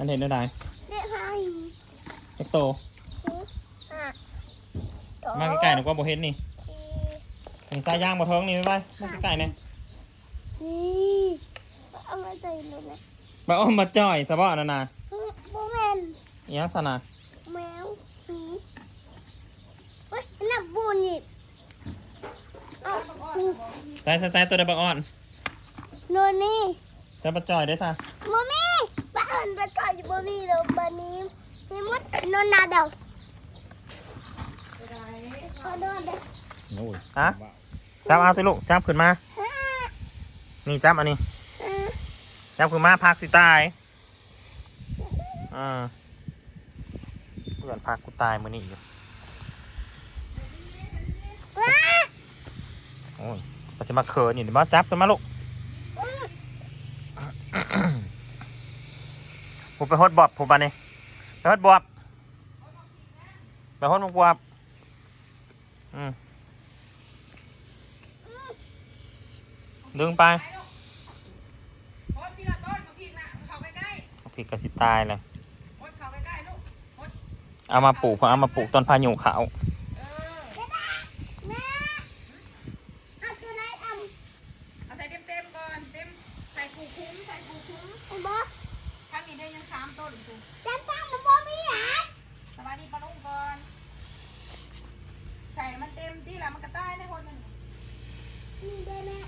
มันเห็นได้ไดเด็กให้เอ็กโตอะมาใกล้ๆหนูก็บ่เห็นนี่สี่นี่สายยางบ่เทิงนี่ไปไปมาใกล้ๆเนี่ยนี่เอามาใส่เลยนะมาอ้อมมาจ่อยสะบ่นั่นน่ะโมเมนอีหยังซะน่ะแมวผีเฮ้ยนักบุญอีกเอ้าใจใจใจตัวใดบักอ่อนโนนี่จะมาจ่อยได้ซะโมมี่ บ้านไปก่อนอยู่โมมี่แล้วบ้านนี้มีมดนอนนาเดาเอานอนเดาโอ้ยฮะจับเอาสิลูกจับขึ้นมา นี่จับอันนี้อ่าจับขึ้นมาพักสิตายอ่าเพื่อนพักกูตายมื้อนี้อยู่ว้าโอ้ยมันจะมาเขินนี่เดี๋ยวมาจับขึ้นมาลูก ผมไปฮดบอบผมปะนี่ไปฮดบอบไปฮดบอบอืมดึงไปโอ๊ยทีละต้นกับพี่นะเขาใกล้ผิดกระสิตายเลยๆโอ๊ยเขาใกล้ๆลูกโอ๊ยเอามาปลูกเพราะเอามาปลูกต้นพายุขาว เออ แม่เอาตัวไหนเอา เอาใส่เต็มๆก่อน เต็ม ใส่ปูคุ้ม ใส่ปูคุ้ม ไอ้บอส ข้างนี้ได้ยังสามต้นกู จำตั้งมันโมมี่หรอสวัสดีปลาลุงก่อน ใส่มันเต็มที่ละมันกระต้ายได้คนหนึ่งนี่ได้แม่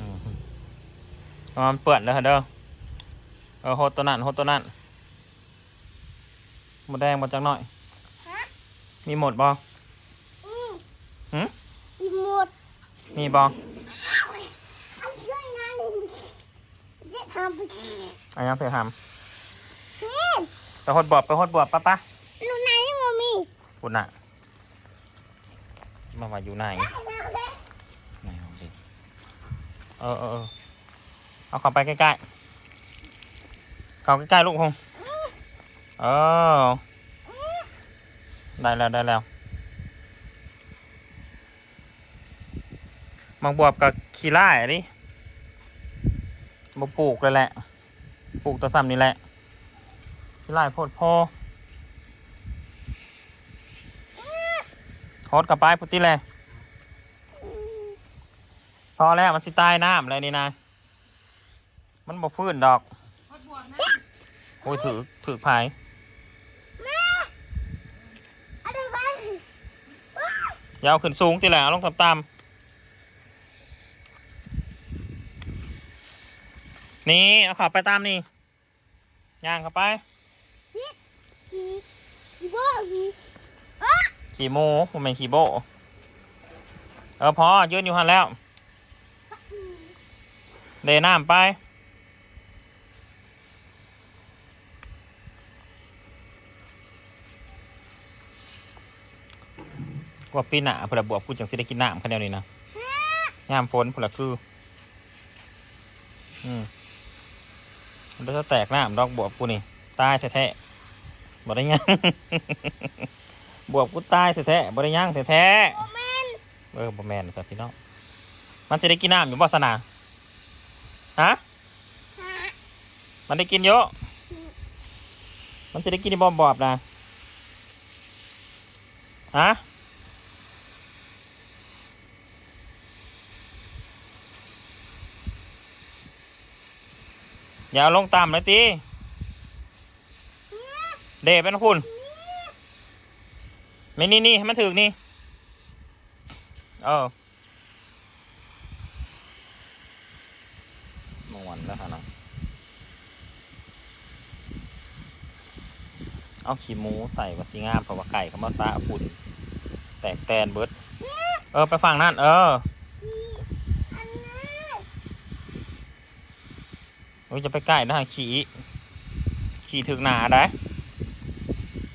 อืมเอามันเปื่อนเลยเด้อเออโหดตัวนั้นโหดตัวนั้นหมดแดงหมดจังหน่อยฮะมีหมดบ่อืมหืมอีหมด มีบ่เอาช่วยงานเด็ก ทำไปอันยังเถื่อหนี่ำไปโหดบอบไปโหดบอบปะปะลูกไหนโมมี่คุณน่ะมาว่าอยู่ไหนเอาเด็กไหนเอาดิเออเออเออเอาเข้าไปใกล้ๆเข้าใกล้ๆลูกคงเออได้แล้วได้แล้วมังบวบกับขี้ไล่ดิ มาปลูกเลยแหละ ปลูกตัวซ้ำนี่แหละขี้ไล่โพดโพโฮดกับไปพุทธิเลยพอแล้วมันสิตายน้ำเลยนี่นะมันบ่ฟื้นดอกโอ๊ยบวกนะโอ้ยถือถือพายเอาเด็กไปอย่าเอาขึ้นสูงตีแหละเอาลงต่ำๆ นี่เอาขับไปตามนี่ย่างเข้าไป ขี่ขี่โบ้ขี่ขี่หมูผมเป็นขี่โบเออพอยืนอยู่หันแล้ว เดน้ำไปว่าปีหน้าเพื่อบวกพูดจังสิได้กินน้ำคะแนนนี้นะยามฝนพื่อคือ อืม มันจะแตกน้ำดอกบวบกูนี่ตายแท้ๆบ่ได้ยัง บวบกูตายแท้ๆบ่ได้ยังแท้โมเมนๆเออบ่แม่นสักพี่น้องมันจะได้กินน้ำอยู่บ่สนาฮะฮะมันได้กินเยอะ มันจะได้กินในบอมบอบนะฮะ อย่าลงต่ำเลยตีเดเป็นนะคุณไม่นี่นี่ให้มันถึกนี่ เออมวนแล้วฮะนะเอาขี้หมูใส่วัสีงามเพราะว่าไก่เขามาซาฝุ่น แตกแตนเบิดเออ ไปฝั่งนั่นเออนนี้ โอ้จะไปใกล้นะขี่ขี่ถึกหนาได้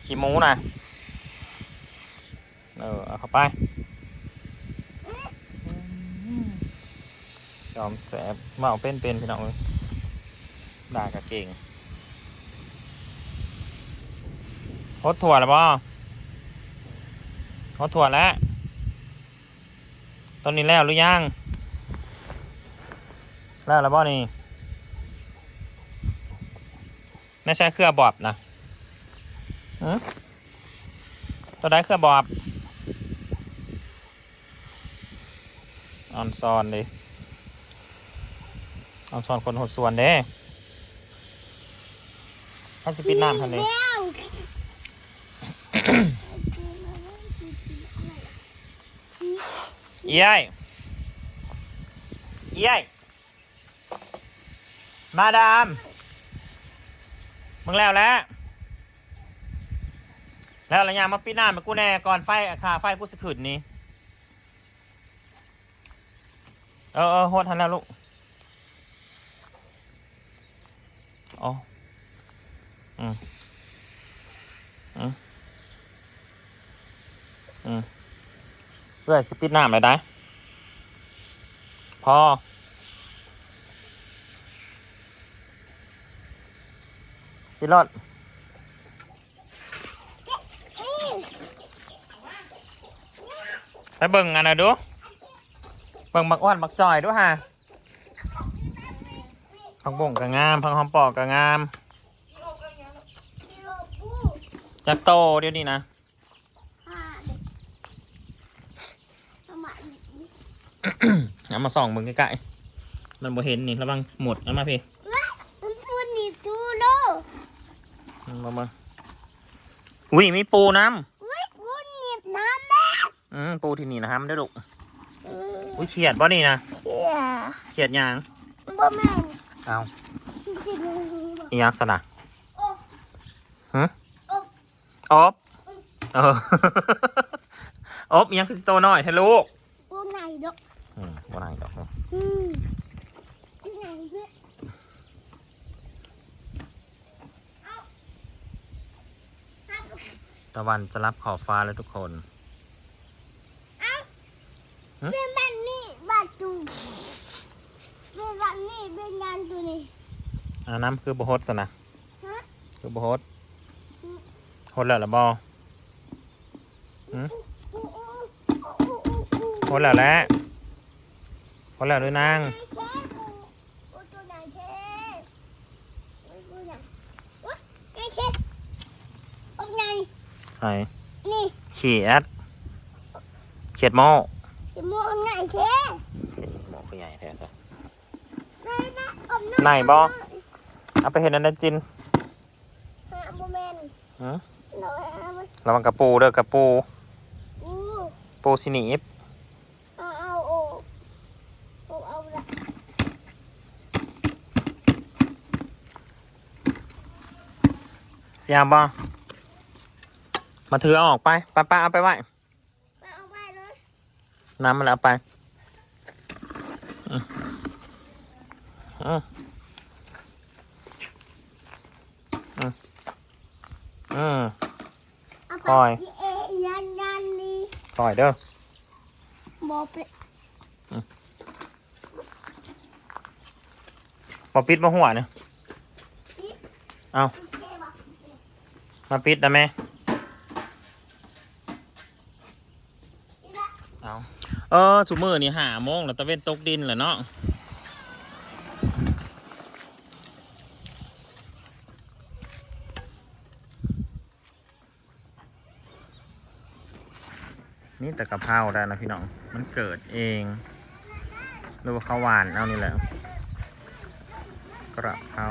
ขี่หมูนะเออเอาเข้าไปยอมแสบเมาเป็นเป็นพี่น้องเอ้ยด่ากะเก่งฮดถั่วแล้วบ่ฮดถั่วแล้วตอนนี้แล้วหรือยัง แล้วแล้วบ่นี่ ไม่ใช่เครือบอบนะตัวได้เครือบอบออนซอนดิออนซอนคนหดส่วนเด้ถ้าสปิดน้ำทันนี้แล้วเอ้ยเอ้ยมาดาม มึงแล้วแหล้วแล้วอะไรยามมาปีหน้ามากูแน่ก่อนไฟค่าไฟกูสะขืนนี้เออเออโหดทันแล้วลูกอ๋ออืมอืมอืมเพื่อสปิดน้ำเลยได้ พอ พี่รถไปเบิ่งอันน่ะดู เบิ่งบักอ้วนบักจอยดูฮะพักบ่งก็งามพักหอมปอกก็งามกิโลปูจักโตเดี๋ยวนี้นะห้าเด็กประมาณเอามาส่องมึงใกล้ๆมันบ่เห็นนี่ระวังหมดเอามาพี่ มันพูดนี่ตูโล เอา มามาอุ้ยมีปูน้อุ้ยพูดนี่น้ำแล้วำอืมปูที่นี่นะครับได้อลูกเอออุ้ยเขียดบ่นี่นะเฮียเขียดยางบ่แม่นเอาจริงอียักษณะๆโอ้ฮะโอ้อบเอออบอีหยังคือสิโตน้อยเทลูกปูไหนดอกอืมบ่ได้ดอกอืมปูไหนด้วยเอาเอา ตะวันจะรับขอบฟ้าแล้วทุกคนเอาหึเป็นบ้านนี้บ้านตูเป็นบ้านนี้เป็นงานตัวนี้อันน้ำคือบโฮสนะฮะคือบโฮสโฮสแล้วละบออู้อู้อู้อู้อู้โฮสแล้วแหละโฮสแล้วด้วยนาง ไหนแค่ปูปูตัวไหนแค่ปูตัวไหนอุ๊ยไอ้แค่ปูไหน ใส่นี่เขียดเขียดโม่จะมองไหนแค่เขียดโม่คือใหญ่แท้ซะไหนนะอมไหนบ่เอาไปเห็นอันนั้นจินฮะโมเมนหือหน่อยเอามาระวังกระปูเด้อกระปูอู้ปูสิหนีบเอาเอาโอ้โอ้เอาละเสียบอ มาถือเอาออกไปป้าป้าเอาไปไว้น้ำมันเอาไปอืมอืมอืออ่อยคอยันยันนี่ปล่อยเด้อบอไปบอปิดมาหัวเนี่ยเอามาปิดได้ไหม นี่ละ เอา เออสุมือนี่หาโมงแล้วตะเวนตกดินแหละเนาะนี่แต่กะเพราได้นะพี่น้อง มันเกิดเอง หรือว่าข้าวหวานเอานี่แหละกระเพรา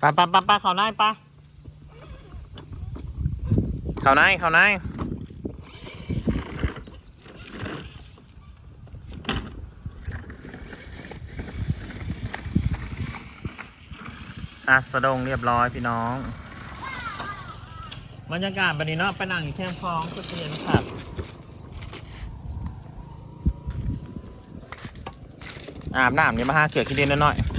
ปะปะปะปะเขาในปะ เขาในเข้าในอะสะดงเรียบร้อยพี่น้องบรรยากาศวันนี้เนาะไปนั่งอยู่แคมป์ฟองก็เย็นครับอาบน้ำนี่มาห้าเกลือขี้ดินหน่อยๆ